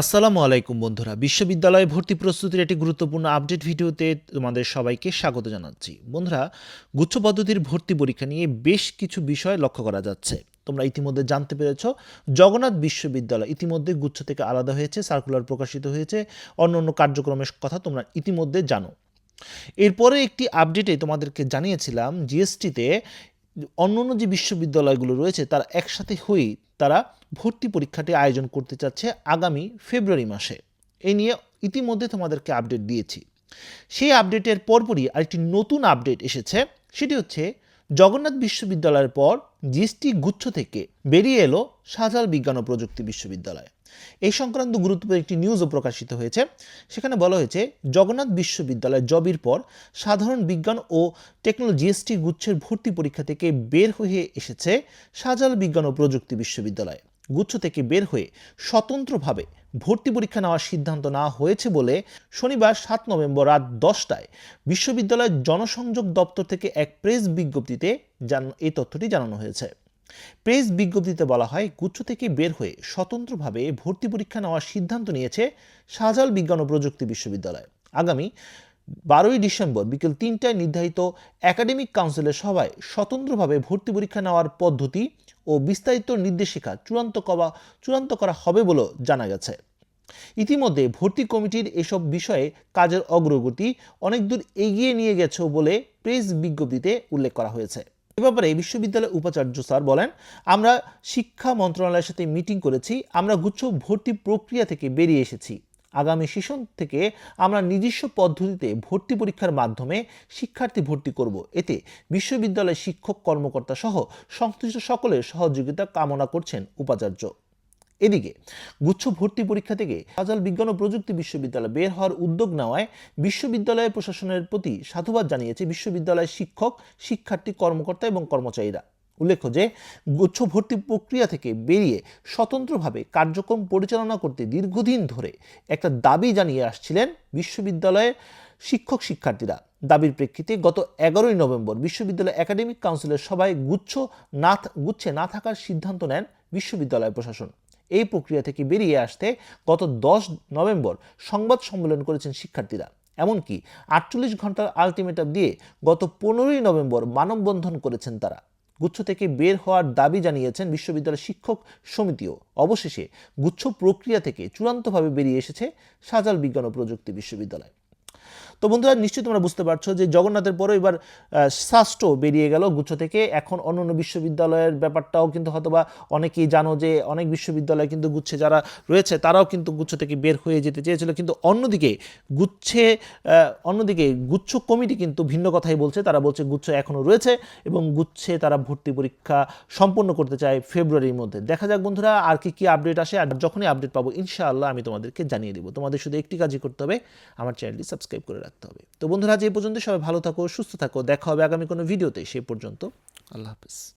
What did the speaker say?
আসসালামু আলাইকুম বন্ধুরা। বিশ্ববিদ্যালয়ে ভর্তি প্রস্তুতির একটি গুরুত্বপূর্ণ আপডেট ভিডিওতে তোমাদের সবাইকে স্বাগত জানাচ্ছি। বন্ধুরা, গুচ্ছ পদ্ধতির ভর্তি পরীক্ষা নিয়ে বেশ কিছু বিষয় লক্ষ্য করা যাচ্ছে। তোমরা ইতিমধ্যে জানতে পেরেছ, জগন্নাথ বিশ্ববিদ্যালয় ইতিমধ্যে গুচ্ছ থেকে আলাদা হয়েছে সার্কুলার প্রকাশিত হয়েছে অন্য অন্য কার্যক্রমের কথা তোমরা ইতিমধ্যে জানো। এরপরে একটি আপডেটে তোমাদেরকে জানিয়েছিলাম জিএসটিতে অন্য অন্য যে বিশ্ববিদ্যালয়গুলো রয়েছে, তারা একসাথে হয়েই তারা ভর্তি পরীক্ষাটি আয়োজন করতে চাচ্ছে আগামী ফেব্রুয়ারি মাসে। এই নিয়ে ইতিমধ্যে তোমাদেরকে আপডেট দিয়েছি। সেই আপডেটের পরপরই আরেকটি নতুন আপডেট এসেছে। সেটি হচ্ছে, জগন্নাথ বিশ্ববিদ্যালয়ের পর জিএসটি গুচ্ছ থেকে বেরিয়ে এলো শাহজালাল বিজ্ঞান ও প্রযুক্তি বিশ্ববিদ্যালয়। এই সংক্রান্ত গুরুত্বপূর্ণ একটি নিউজও প্রকাশিত হয়েছে। সেখানে বলা হয়েছে, জগন্নাথ বিশ্ববিদ্যালয় জবির পর সাধারণ বিজ্ঞান ও টেকনোলজি জিএসটি গুচ্ছের ভর্তি পরীক্ষা থেকে বের হয়ে এসেছে শাহজালাল বিজ্ঞান ও প্রযুক্তি বিশ্ববিদ্যালয়। গুচ্ছ থেকে বের হয়ে স্বতন্ত্রভাবে ভর্তি পরীক্ষা নেওয়ার সিদ্ধান্ত নেওয়া হয়েছে বলে শনিবার সাত নভেম্বর রাত দশটায় বিশ্ববিদ্যালয়ের জনসংযোগ দপ্তর থেকে এক প্রেস বিজ্ঞপ্তিতে জান, এই তথ্যটি জানানো হয়েছে। প্রেস বিজ্ঞপ্তিতে বলা হয়, গুচ্ছ থেকে বের হয়ে স্বতন্ত্রভাবে ভর্তি পরীক্ষা নেওয়ার সিদ্ধান্ত নিয়েছে শাহজালাল বিজ্ঞান ও প্রযুক্তি বিশ্ববিদ্যালয়। আগামী বারোই ডিসেম্বর বিকেল তিনটায় নির্ধারিত একাডেমিক কাউন্সিলের সভায় স্বতন্ত্রভাবে ভর্তি পরীক্ষা নেওয়ার পদ্ধতি ও বিস্তারিত নির্দেশিকা চূড়ান্ত করা চূড়ান্ত করা হবে বলেও জানা গেছে। ইতিমধ্যে ভর্তি কমিটির এসব বিষয়ে কাজের অগ্রগতি অনেক দূর এগিয়ে নিয়ে গেছে বলে প্রেস বিজ্ঞপ্তিতে উল্লেখ করা হয়েছে। এ ব্যাপারে বিশ্ববিদ্যালয়ের উপাচার্য স্যার বলেন, আমরা শিক্ষা মন্ত্রণালয়ের সাথে মিটিং করেছি, আমরা গুচ্ছ ভর্তি প্রক্রিয়া থেকে বেরিয়ে এসেছি। আগামী সেশন থেকে আমরা নিজস্ব পদ্ধতিতে ভর্তি পরীক্ষার মাধ্যমে শিক্ষার্থী ভর্তি করব। এতে বিশ্ববিদ্যালয়ের শিক্ষক কর্মকর্তা সহ সংশ্লিষ্ট সকলের সহযোগিতা কামনা করছেন উপাচার্য। এদিকে, গুচ্ছ ভর্তি পরীক্ষা থেকে শাহজালাল বিজ্ঞান ও প্রযুক্তি বিশ্ববিদ্যালয় বের হওয়ার উদ্যোগ নেওয়ায় বিশ্ববিদ্যালয় প্রশাসনের প্রতি সাধুবাদ জানিয়েছে বিশ্ববিদ্যালয়ের শিক্ষক, শিক্ষার্থী, কর্মকর্তা এবং কর্মচারীরা। উল্লেখ্য যে, গুচ্ছ ভর্তি প্রক্রিয়া থেকে বেরিয়ে স্বতন্ত্রভাবে কার্যক্রম পরিচালনা করতে দীর্ঘদিন ধরে একটা দাবি জানিয়ে আসছিলেন বিশ্ববিদ্যালয়ের শিক্ষক, শিক্ষার্থীরা। দাবির প্রেক্ষিতে গত এগারোই নভেম্বর বিশ্ববিদ্যালয় একাডেমিক কাউন্সিলের সভায় গুচ্ছ না গুচ্ছে না থাকার সিদ্ধান্ত নেন বিশ্ববিদ্যালয় প্রশাসন। এই প্রক্রিয়া থেকে বেরিয়ে আসতে গত দশ নভেম্বর সংবাদ সম্মেলন করেছেন শিক্ষার্থীরা। এমনকি আটচল্লিশ ঘণ্টার আলটিমেটাম দিয়ে গত পনেরোই নভেম্বর মানববন্ধন করেছেন তারা। গুচ্ছ থেকে বের হওয়ার দাবি জানিয়েছেন বিশ্ববিদ্যালয়ের শিক্ষক সমিতিও। অবশেষে গুচ্ছ প্রক্রিয়া থেকে চূড়ান্তভাবে বেরিয়ে এসেছে শাহজাল বিজ্ঞান ও প্রযুক্তি বিশ্ববিদ্যালয়। তো বন্ধুরা, নিশ্চয়ই তোমরা বুঝতে পারছ যে জগন্নাথের পরে এবার শাস্ত্র বেরিয়ে গেল গুচ্ছ থেকে। এখন অন্য অন্য বিশ্ববিদ্যালয়ের ব্যাপারটাও কিন্তু হয়তোবা অনেকেই জানো যে অনেক বিশ্ববিদ্যালয় কিন্তু গুচ্ছে যারা রয়েছে, তারাও কিন্তু গুচ্ছ থেকে বের হয়ে যেতে চেয়েছিল। কিন্তু অন্যদিকে গুচ্ছে অন্যদিকে গুচ্ছ কমিটি কিন্তু ভিন্ন কথাই বলছে। তারা বলছে গুচ্ছ এখনও রয়েছে এবং গুচ্ছে তারা ভর্তি পরীক্ষা সম্পন্ন করতে চায় ফেব্রুয়ারির মধ্যে। দেখা যাক বন্ধুরা, আর কি কি আপডেট আসে। আর যখনই আপডেট পাবো, ইনশাআল্লাহ আমি তোমাদেরকে জানিয়ে দেবো। তোমাদের শুধু একটি কাজই করতে হবে, আমার চ্যানেলটি সাবস্ক্রাইব করে রাখতে হবে। তো বন্ধুরা, আজ এই পর্যন্ত সবাই ভালো থাকো, সুস্থ থাকো, দেখা হবে আগামী কোনো ভিডিওতে। সেই পর্যন্ত আল্লাহ হাফিজ।